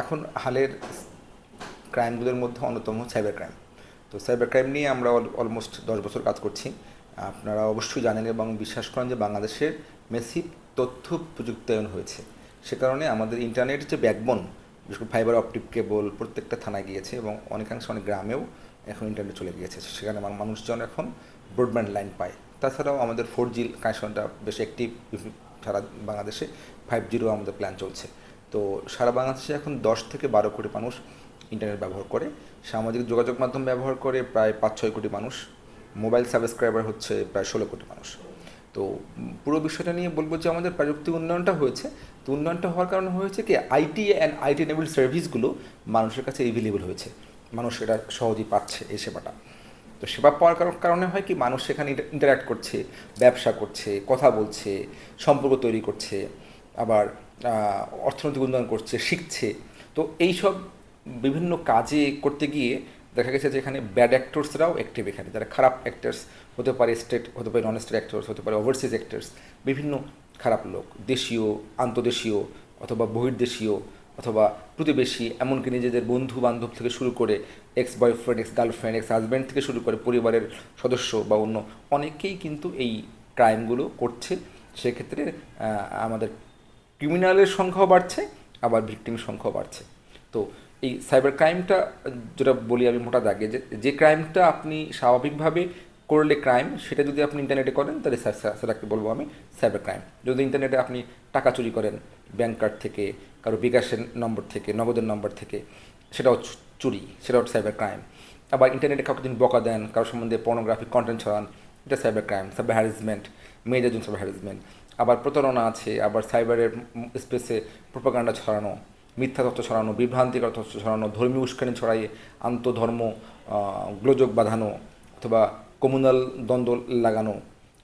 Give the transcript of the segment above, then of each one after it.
এখন হালের ক্রাইমগুলোর মধ্যে অন্যতম সাইবার ক্রাইম তো সাইবার ক্রাইম নিয়ে আমরা অলমোস্ট দশ বছর কাজ করছি। আপনারা অবশ্যই জানেন এবং বিশ্বাস করেন যে বাংলাদেশের মেসিভ তথ্য প্রযুক্তায়ন হয়েছে। সে কারণে আমাদের ইন্টারনেট যে ব্যাকবোন, বিশেষ করে ফাইবার অপটিক কেবল প্রত্যেকটা থানায় গিয়েছে এবং অনেকাংশে অনেক গ্রামেও এখন ইন্টারনেট চলে গিয়েছে। সেখানে আমার মানুষজন এখন ব্রডব্যান্ড লাইন পায়। তাছাড়াও আমাদের ফোর জি কানেকশনটা বেশ অ্যাক্টিভ সারা বাংলাদেশে ফাইভ জিরো আমাদের প্ল্যান চলছে। তো সারা বাংলাদেশে এখন দশ থেকে বারো কোটি মানুষ ইন্টারনেট ব্যবহার করে। সামাজিক যোগাযোগ মাধ্যম ব্যবহার করে প্রায় পাঁচ, ছয় কোটি মানুষ। মোবাইল সাবস্ক্রাইবার হচ্ছে প্রায় ষোলো কোটি মানুষ। তো পুরো বিষয়টা নিয়ে বলব যে আমাদের প্রযুক্তি উন্নয়নটা হয়েছে। তো উন্নয়নটা হওয়ার কারণে হয়েছে কি আইটি অ্যান্ড আইটি এনেবল সার্ভিসগুলো মানুষের কাছে এভেলেবল হয়েছে। মানুষ এটা সহজেই পাচ্ছে এই সেবাটা। তো সেবা পাওয়ার কারণ- হয় কি, মানুষ সেখানে ইন্টারাক্ট করছে, ব্যবসা করছে, কথা বলছে, সম্পর্ক তৈরি করছে। আবার অর্থনৈতিক উন্নয়ন করছে, শিখছে। তো এইসব বিভিন্ন কাজে করতে গিয়ে দেখা গেছে যে এখানে ব্যাড অ্যাক্টরসরাও অ্যাক্টিভ এখানে। যারা খারাপ অ্যাক্টার্স হতে পারে স্টেট হতে পারে নন স্টেট অ্যাক্টর্স হতে পারে ওভারসিজ অ্যাক্টার্স বিভিন্ন খারাপ লোক, দেশীয়, আন্তদেশীয় অথবা বহির্দেশীয় অথবা প্রতিবেশী, এমনকি নিজেদের বন্ধু বান্ধব থেকে শুরু করে ex boyfriend ex girlfriend ex husband থেকে শুরু করে পরিবারের সদস্য বা অন্য অনেকেই কিন্তু এই ক্রাইমগুলো করছে। সেক্ষেত্রে আমাদের ক্রিমিনালের সংখ্যাও বাড়ছে, আবার ভিকটিমের সংখ্যাও বাড়ছে। তো এই সাইবার ক্রাইমটা যেটা বলি আমি মোটা দাগে, যে যে ক্রাইমটা আপনি স্বাভাবিকভাবে করলে ক্রাইম সেটা যদি আপনি ইন্টারনেটে করেন, তাহলে সেটাকে বলব আমি সাইবার ক্রাইম যদি ইন্টারনেটে আপনি টাকা চুরি করেন ব্যাংক কার্ড থেকে, কারও বিকাশের নম্বর থেকে, নগদের নম্বর থেকে, সেটাও চুরি, সেটাও সাইবার ক্রাইম আবার ইন্টারনেটে কাউকে দিন বকা দেন কারোর সম্বন্ধে পর্নোগ্রাফিক কন্টেন্ট ছড়ান এটা সাইবার ক্রাইম সাইবার হ্যারাসমেন্ট মেয়েদের জন্য সাইবার হ্যারাসমেন্ট আবার প্রতারণা আছে, আবার সাইবারের স্পেসে প্রোপাগান্ডা ছড়ানো, মিথ্যা তথ্য ছড়ানো, বিভ্রান্তিকর তথ্য ছড়ানো, ধর্মীয় উস্কানি ছড়াইয়ে আন্তধর্ম গোলযোগ বাঁধানো, অথবা কমুনাল দ্বন্দ্ব লাগানো।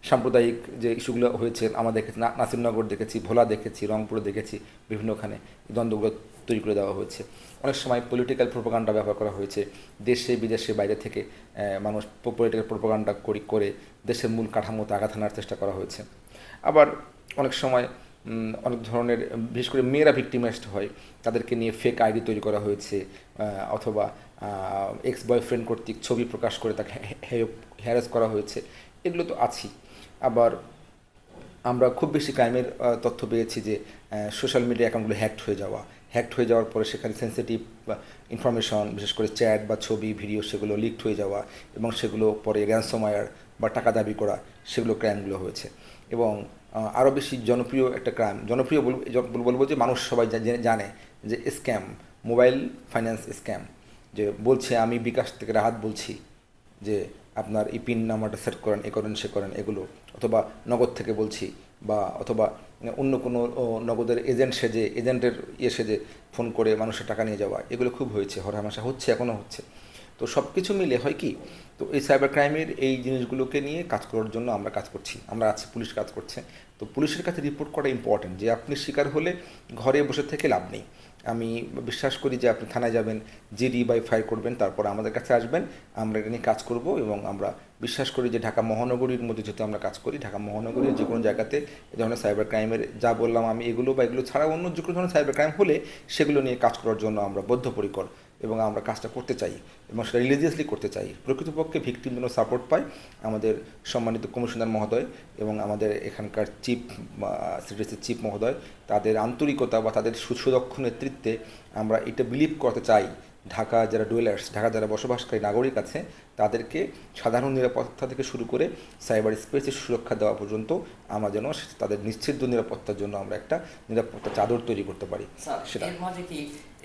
সাম্প্রদায়িক যে ইস্যুগুলো হয়েছে, আমরা দেখেছি নাসিরনগর দেখেছি, ভোলা দেখেছি, রংপুরে দেখেছি, বিভিন্নখানে এই দ্বন্দ্বগুলো তৈরি করে দেওয়া হয়েছে। অনেক সময় পলিটিক্যাল প্রোপাগান্ডা ব্যবহার করা হয়েছে। দেশে বিদেশে বাইরে থেকে মানুষ পলিটিক্যাল প্রোপাগান্ডা করি করে দেশের মূল কাঠামোতে আঘাত হানার চেষ্টা করা হয়েছে। আবার অনেক সময় অনেক ধরনের, বিশেষ করে মেয়েরা ভিক্টিমাইজড হয়। তাদেরকে নিয়ে ফেক আইডি তৈরি করা হয়েছে অথবা এক্স বয়ফ্রেন্ড কর্তৃক ছবি প্রকাশ করে তাকে হ্যারাস করা হয়েছে। এগুলো তো আছেই। আবার আমরা খুব বেশি ক্রাইমের তথ্য পেয়েছি যে সোশ্যাল মিডিয়া অ্যাকাউন্টগুলো হ্যাকড হয়ে যাওয়া। হ্যাকড হয়ে যাওয়ার পরে সেখানে সেন্সিটিভ ইনফরমেশন বিশেষ করে চ্যাট বা ছবি ভিডিও সেগুলো লিকড হয়ে যাওয়া এবং সেগুলো পরে র্যানসোমায়ার বা টাকা দাবি করা, সেগুলো ক্রাইমগুলো হয়েছে। এবং আরও বেশি জনপ্রিয় একটা ক্রাইম জনপ্রিয় বলব যে মানুষ সবাই জানে যে স্ক্যাম মোবাইল ফাইন্যান্স স্ক্যাম যে বলছে, আমি বিকাশ থেকে রাহাত বলছি যে আপনার এই পিন নাম্বারটা সেট করেন এ করেন, সে করেন, এগুলো, অথবা নগদ থেকে বলছি, বা অথবা অন্য কোনো নগদের এজেন্ট সেজে এজেন্টের ইয়ে সেজে ফোন করে মানুষের টাকা নিয়ে যাওয়া, এগুলো খুব হয়েছে, হরহামেশা হচ্ছে এখনও হচ্ছে। তো সব কিছু মিলে হয় কি, তো এই সাইবার ক্রাইমের এই জিনিসগুলোকে নিয়ে কাজ করার জন্য আমরা কাজ করছি, আমরা আছি, পুলিশ কাজ করছে। তো পুলিশের কাছে রিপোর্ট করা ইম্পর্টেন্ট যে আপনি শিকার হলে ঘরে বসে থেকে লাভ নেই। আমি বিশ্বাস করি যে আপনি থানায় যাবেন, জিডি বাই ফায়ার করবেন, তারপর আমাদের কাছে আসবেন, আমরা এটা নিয়ে কাজ করব এবং আমরা বিশ্বাস করি যে ঢাকা মহানগরীর মধ্যে যেহেতু আমরা কাজ করি, ঢাকা মহানগরীর যে কোনো জায়গাতে এ ধরনের সাইবার ক্রাইমের যা বললাম আমি, এগুলো বা এগুলো ছাড়া অন্য যে কোনো ধরনের সাইবার ক্রাইম হলে সেগুলো নিয়ে কাজ করার জন্য আমরা বদ্ধপরিকর। এবং আমরা কাজটা করতে চাই এবং সেটা রিলিজিয়াসলি করতে চাই। প্রকৃতপক্ষে ভিকটিম যেন সাপোর্ট পায় আমাদের সম্মানিত কমিশনার মহোদয় এবং আমাদের এখানকার চিফ সিটিসির চিফ মহোদয়, তাদের আন্তরিকতা বা তাদের সুদক্ষ নেতৃত্বে আমরা এটা বিলিভ করতে চাই ঢাকা যারা ডুয়েলার্স ঢাকা যারা বসবাসকারী নাগরিক আছে তাদেরকে সাধারণ নিরাপত্তা থেকে শুরু করে সাইবার স্পেসে সুরক্ষা দেওয়া পর্যন্ত আমরা যেন তাদের নিশ্চিত নিরাপত্তার জন্য আমরা একটা নিরাপত্তা চাদর তৈরি করতে পারি। সেটা মাঝে কি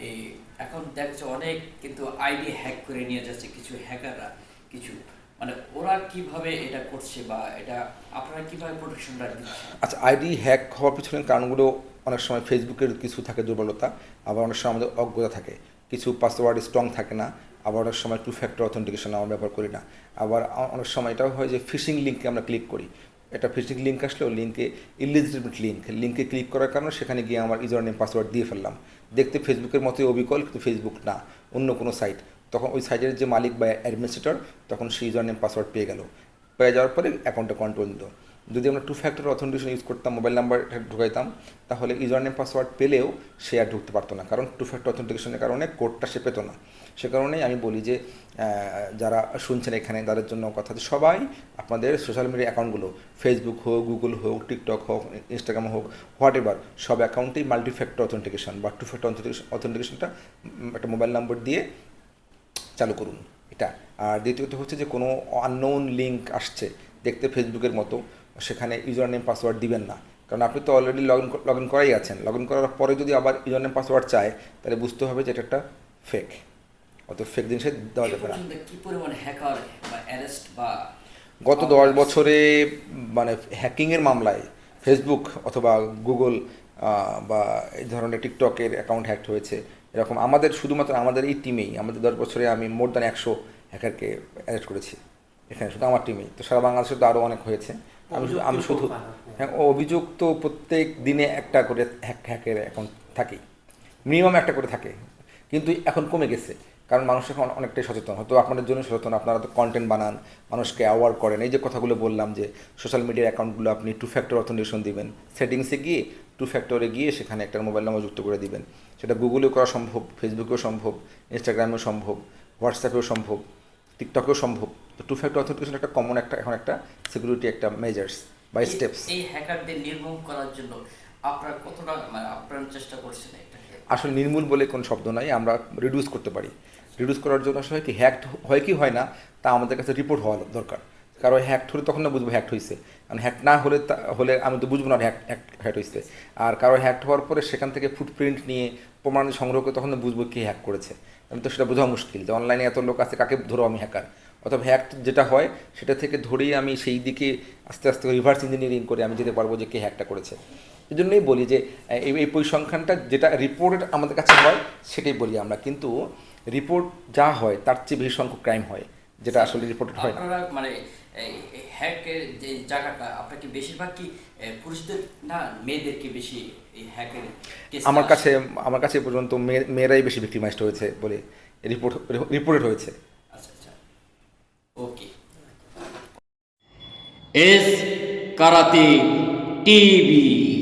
এই এখন দেখছে অনেক কিন্তু আইডি হ্যাক করে নিয়ে যাচ্ছে কিছু হ্যাকাররা কিছু মানে ওরা কীভাবে এটা করছে বা এটা আপনারা কীভাবে প্রোটেকশনটা দিচ্ছেন? আচ্ছা আইডি হ্যাক হওয়ার পিছনের কারণগুলো অনেক সময় ফেসবুকের কিছু থাকে দুর্বলতা আবার অনেক সময় আমাদের অজ্ঞতা থাকে। কিছু পাসওয়ার্ড স্ট্রং থাকে না, আবার অনেক সময় টু ফ্যাক্টর অথেন্টিকেশন আমরা ব্যবহার করি না। আবার অনেক সময় এটাও হয় যে ফিশিং লিঙ্কে আমরা ক্লিক করি। একটা ফিশিং লিঙ্ক আসলেও লিঙ্কে ইলিজিটেড লিঙ্ক লিঙ্কে ক্লিক করার কারণে সেখানে গিয়ে আমার ইউজার নেম পাসওয়ার্ড দিয়ে ফেললাম। দেখতে ফেসবুকের মতোই অবিকল, কিন্তু ফেসবুক না, অন্য কোনো সাইট তখন ওই সাইটের যে মালিক বা অ্যাডমিনিস্ট্রেটর তখন সেই ইউজার নেম পাসওয়ার্ড পেয়ে গেল। পেয়ে যাওয়ার পরে অ্যাকাউন্টে কন্ট্রোল দিল যদি আমরা টু ফ্যাক্টর অথেন্টিকেশন ইউজ করতাম মোবাইল নাম্বার ঢুকাইতাম, তাহলে ইউজার নেম পাসওয়ার্ড পেলেও সে আর ঢুকতে পারতো না। কারণ টু ফ্যাক্টর অথেন্টিকেশনের কারণে কোডটা সে পেতো না। সে কারণেই আমি বলি যে যারা শুনছেন এখানে, তাদের জন্য কথা সবাই আপনাদের সোশ্যাল মিডিয়া অ্যাকাউন্টগুলো ফেসবুক হোক গুগল হোক টিকটক হোক ইনস্টাগ্রাম হোক হোয়াট এভার সব অ্যাকাউন্টেই মাল্টি ফ্যাক্টর অথেন্টিকেশন বা টু ফ্যাক্টর অথেন্টিকেশন অথেন্টিকেশনটা একটা মোবাইল নাম্বার দিয়ে চালু করুন। এটা। আর দ্বিতীয়ত হচ্ছে যে কোনো আননোন লিঙ্ক আসছে, দেখতে ফেসবুকের মতো। সেখানে ইউজার নেম পাসওয়ার্ড দিবেন না। কারণ আপনি তো already log in log in করাই আছেন। লগ ইন করার পরে যদি আবার ইউজার নেম পাসওয়ার্ড চায় তাহলে বুঝতে হবে যে এটা একটা ফেক অত ফেক জিনিসে দেওয়া যাবে না। গত দশ বছরে মানে হ্যাকিংয়ের মামলায় ফেসবুক অথবা গুগল বা এই ধরনের টিকটকের অ্যাকাউন্ট হ্যাক হয়েছে। এরকম আমাদের শুধুমাত্র আমাদের এই টিমেই আমাদের দশ বছরে আমি মোর দ্যান একশো হ্যাকারকে অ্যারেস্ট করেছি। এখানে শুধু আমার টিমেই তো সারা বাংলাদেশে তো আরও অনেক হয়েছে। আমি শুধু আমি শুধু হ্যাঁ অভিযোগ তো প্রত্যেক দিনে একটা করে হ্যাক হ্যাকের অ্যাকাউন্ট থাকেই। মিনিমাম একটা করে থাকে। কিন্তু এখন কমে গেছে। কারণ মানুষ এখন অনেকটাই সচেতন। হয়তো আপনাদের জন্য সচেতন। আপনারা তো কন্টেন্ট বানান মানুষকে অ্যাওয়ার্ড করেন। এই যে কথাগুলো বললাম যে সোশ্যাল মিডিয়ার অ্যাকাউন্টগুলো আপনি টু ফ্যাক্টর অথেন্টিকেশন দিবেন। সেটিংসে গিয়ে টু ফ্যাক্টরে গিয়ে সেখানে একটা মোবাইল নাম্বার যুক্ত করে দিবেন। সেটা গুগলেও করা সম্ভব ফেসবুকেও সম্ভব ইনস্টাগ্রামেও সম্ভব হোয়াটসঅ্যাপেও সম্ভব। টিকটকেও সম্ভব। তো টু ফ্যাক্টর অথেন্টিকেশন একটা কমন একটা এখন একটা সিকিউরিটি একটা মেজার্স বাই স্টেপস এই হ্যাকারদের নির্মূল করার জন্য আপনারা কতটা মানে আপ্রাণ চেষ্টা করছেন এটা আসলে নির্মূল বলে কোনো শব্দ নাই আমরা রিডিউস করতে পারি। রিডিউস করার জন্য আসলে কি হ্যাক হয় কি হয় না তা আমাদের কাছে রিপোর্ট হওয়া দরকার। কারও হ্যাক হলে তখন না বুঝব হ্যাক হয়েছে কারণ হ্যাক না হলে হলে আমি তো বুঝব না হ্যাক হ্যাক হয়েছে আর কারও হ্যাক হওয়ার পরে সেখান থেকে ফুটপ্রিন্ট নিয়ে প্রমাণ সংগ্রহ করে তখন বুঝব কে হ্যাক করেছে। আমি তো সেটা বোঝা মুশকিল যে অনলাইনে এত লোক আছে, কাকে ধরো আমি হ্যাকার অথবা হ্যাক যেটা হয়, সেটা থেকে ধরেই আমি সেই দিকে আস্তে আস্তে রিভার্স ইঞ্জিনিয়ারিং করে আমি যেতে পারব যে কে হ্যাকটা করেছে। এই জন্যই বলি যে এই পরিসংখ্যানটা যেটা রিপোর্টেড আমাদের কাছে হয়, সেটাই বলি আমরা। কিন্তু রিপোর্ট যা হয়, তার চেয়ে বেশি সংখ্যক ক্রাইম হয়, যেটা আসলে রিপোর্টেড হয় মানে হ্যাকের যে জায়গাটা আপনাকে বেশিরভাগ কি পুরুষদের না মেয়েদেরকে বেশি এই হ্যাকের আমার কাছে আমার কাছে পর্যন্ত মেয়ে- মেয়েরাই বেশি ভিক্টিমাইজড হয়েছে বলে রিপোর্ট রিপোর্টেড হয়েছে। আচ্ছা আচ্ছা। Okay S karate TV.